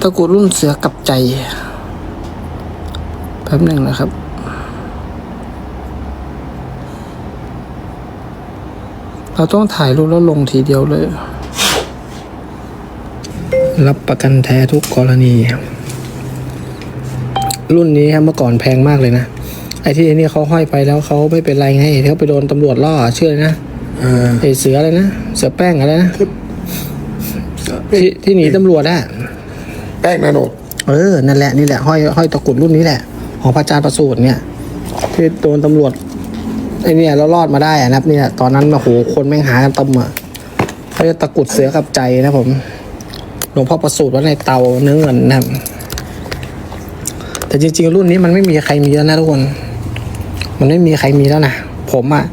ตะกรุดรุ่นเสือกับใจ แป๊บหนึ่งนะครับเราต้องถ่ายรูปแล้วลงทีเดียวเลย รับประกันแท้ทุกกรณี รุ่นนี้ครับเมื่อก่อนแพงมากเลยนะ ไอ้ที่ไอ้นี่เขาห้อยไปแล้วเขาไม่เป็นไรไงที่เขาไปโดนตำรวจล่อเชื่อเลยนะเออไอ้เสืออะไรนะ เสือแป้งอะไรนะที่ที่หนีตำรวจอะ แป้งนาโนดเออ นั่นแหละนี่แหละห้อยห้อยตะกรุดรุ่นนี้แหละ ของพระอาจารย์ประสูตรเนี่ยที่โดนตำรวจไอ้เนี่ยแล้วรอดมาได้อะนะครับ เนี่ย ตอนนั้นโอ้โหคนแม่งหากันตำอะเขาจะตะกรุดเสือกับใจนะผมหลวงพ่อประสูตรว่าในเตาเนื้อเงินนะครับ แต่จริง ๆ รุ่นนี้มันไม่มีใครมีแล้วนะทุกคน มันไม่มีใครมีแล้วนะผมอะ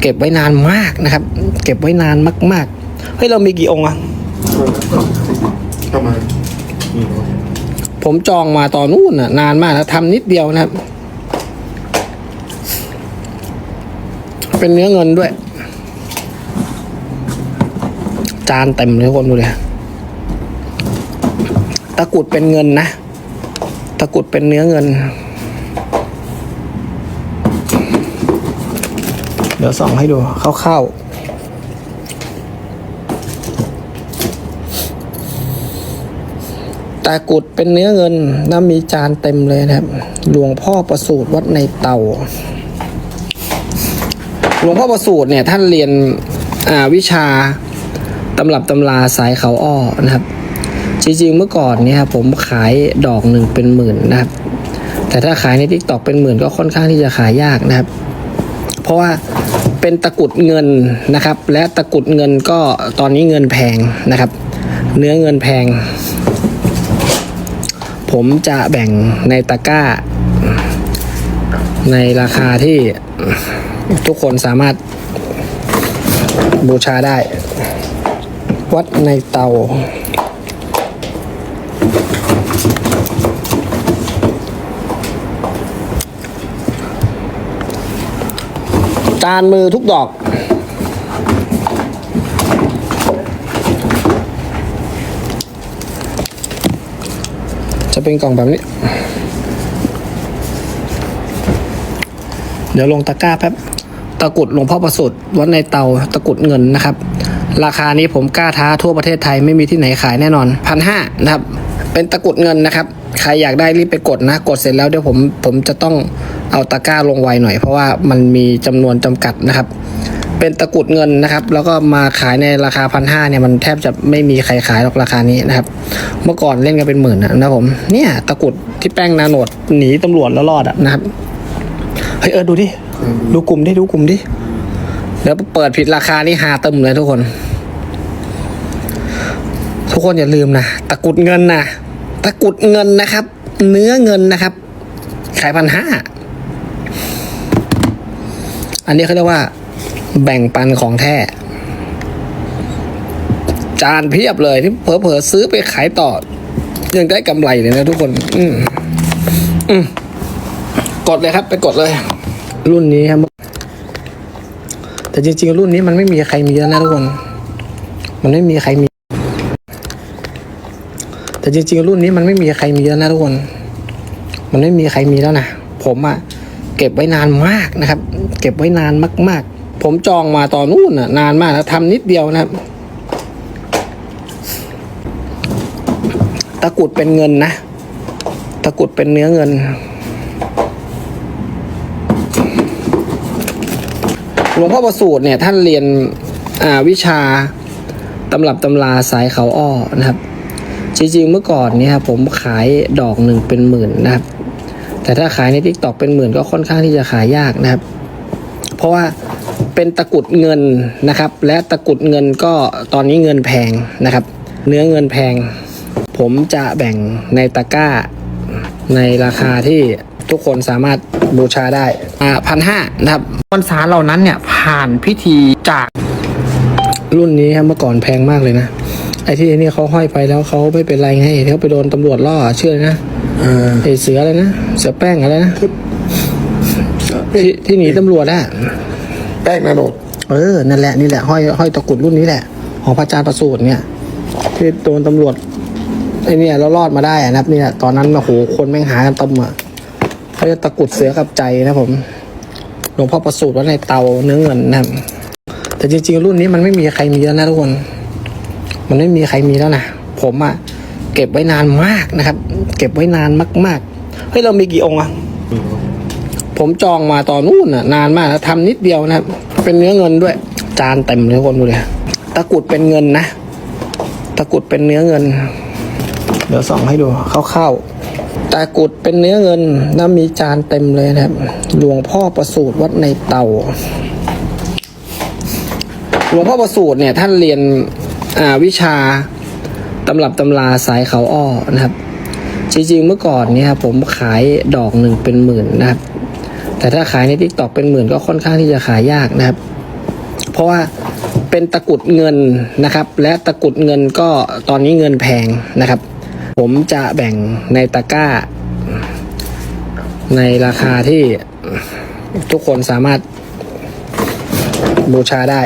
เก็บไว้นานมากนะครับ เก็บไว้นานมากๆเฮ้ยเรามีกี่องค์อะเข้ามานี่เนอะ ผมจองมาตอนนู้นน่ะ นานมากแล้วทำนิดเดียวนะครับ เป็นเนื้อเงินด้วย จานเต็มเลยทุกคนดูเลยตะกุดเป็นเงินนะ ตะกุดเป็นเนื้อเงิน เดี๋ยวส่องให้ดูคร่าวๆ ตะกรุดเป็นเนื้อเงินแล้วมีจานเต็มเลยนะครับ หลวงพ่อประสูตรวัดในเตา หลวงพ่อประสูตรเนี่ยท่านเรียนวิชาตำรับตำราสายเขาอ้อนะครับ จริงๆเมื่อก่อนเนี่ยครับผมขายดอกหนึ่งเป็นหมื่นนะครับ แต่ถ้าขายในทิกตอกเป็นหมื่นก็ค่อนข้างที่จะขายยากนะครับ เพราะว่าเป็นตะกุดเงินนะครับ และตะกุดเงินก็ตอนนี้เงินแพงนะครับ เนื้อเงินแพง ผมจะแบ่งในตะกร้า ในราคาที่ทุกคนสามารถบูชาได้ วัดในเตา จานมือทุกดอก จะเป็นกล่องแบบนี้ เดี๋ยวลงตะกร้าแป๊บตะกรุดหลวงพ่อประสุทธิ์วัดในเตาตะกรุดเงินนะครับ ราคานี้ผมกล้าท้าทั่วประเทศไทยไม่มีที่ไหนขายแน่นอนพันห้านะครับ เป็นตะกรุดเงินนะครับ ใครอยากได้รีบไปกดนะ กดเสร็จแล้วเดี๋ยวผมผมจะต้องเอาตะกร้าลงไวหน่อย เพราะว่ามันมีจำนวนจำกัดนะครับ เป็นตะกุดเงินนะครับ แล้วก็มาขายในราคาพันห้าเนี่ยมันแทบจะไม่มีใครขายหรอกราคานี้นะครับ เมื่อก่อนเล่นกันเป็นหมื่นนะนะผมเนี่ยตะกุดที่แป้งนาโนดหนีตำรวจแล้วรอดอะนะครับเฮ้ยเออดูดิดูกลุ่มดิดูกลุ่มดิเดี๋ยวเปิดผิดราคานี่หาตึมเลยทุกคน ทุกคนอย่าลืมนะตะกุดเงินนะตะกุดเงินนะครับ เนื้อเงินนะครับ ขายพันห้าอันนี้เขาเรียกว่า แบ่งปันของแท้ จานเพียบเลยที่เผลอๆซื้อไปขายต่อ ยังได้กำไรเลยนะทุกคน อืมอืมกดเลยครับ ไปกดเลย รุ่นนี้ครับ แต่จริง ๆ รุ่นนี้มันไม่มีใครมีแล้วนะทุกคน มันไม่มีใครมี แต่จริง ๆ รุ่นนี้มันไม่มีใครมีแล้วนะทุกคน มันไม่มีใครมีแล้วนะผมอะเก็บไว้นานมากนะครับ เก็บไว้นานมากๆ ผมจองมาตอนนู้นน่ะ นานมากแล้วทำนิดเดียวนะครับ ตะกรุดเป็นเงินนะ ตะกรุดเป็นเนื้อเงิน หลวงพ่อประสูตรเนี่ย ท่านเรียนอ่าวิชาตำรับตำราสายเขาอ้อนะครับ จริงๆเมื่อก่อนเนี่ยผมขายดอกหนึ่งเป็นหมื่นนะครับ แต่ถ้าขายในทิกตอกเป็นหมื่นก็ค่อนข้างที่จะขายยากนะครับ เพราะว่า เป็นตะกรุดเงินนะครับ และตะกรุดเงินก็ตอนนี้เงินแพงนะครับ เนื้อเงินแพง ผมจะแบ่งในตะกร้า ในราคาที่ทุกคนสามารถบูชาได้อ่าพันห้านะครับมวลสารเหล่านั้นเนี่ยผ่านพิธีจากรุ่นนี้ครับเมื่อก่อนแพงมากเลยนะไอ้ที่ไอ้นี่เขาห้อยไปแล้วเขาไม่เป็นไรไงที่เขาไปโดนตำรวจล่อเชื่อเลยนะเออไอ้เสืออะไรนะเสือแป้งอะไรนะที่ที่หนีตำรวจอะ แป้งนาโนดเออ นั่นแหละนี่แหละห้อยห้อยตะกรุดรุ่นนี้แหละ ของพระอาจารย์ประสูตรเนี่ย ที่โดนตำรวจไอเนี่ยเรารอดมาได้อะนะครับเนี่ยตอนนั้นโอ้โหคนแม่งหากันตำอะเขาจะตะกรุดเสือกับใจนะผมหลวงพ่อประสูติไว่าในเตาเนื้อเงินนะครับแต่จริงๆ รุ่นนี้มันไม่มีใครมีแล้วนะทุกคน มันไม่มีใครมีแล้วนะผมอะเก็บไว้นานมากนะครับ เก็บไว้นานมากๆเฮ้ยเรามีกี่องค์อะ ผมจองมาตอนนู่นน่ะนานมากแล้วทำนิดเดียวนะครับ เป็นเนื้อเงินด้วย จานเต็มเลยทุกคนดูเลยตะกุดเป็นเงินนะ ตะกุดเป็นเนื้อเงิน เดี๋ยวส่องให้ดูคร่าวๆตะกุดเป็นเนื้อเงินแล้วมีจานเต็มเลยนะครับ หลวงพ่อประสูติวัดในเตาหลวงพ่อประสูติเนี่ยท่านเรียนอ่าวิชาตำรับตำราสายเขาอ้อนะครับ จริงๆเมื่อก่อนเนี่ยครับผมขายดอกหนึ่งเป็นหมื่นนะครับ แต่ถ้าขายในทิกตอกเป็นหมื่นก็ค่อนข้างที่จะขายยากนะครับ เพราะว่าเป็นตะกุดเงินนะครับ และตะกุดเงินก็ตอนนี้เงินแพงนะครับ ผมจะแบ่งในตะกร้า ในราคาที่ทุกคนสามารถบูชาได้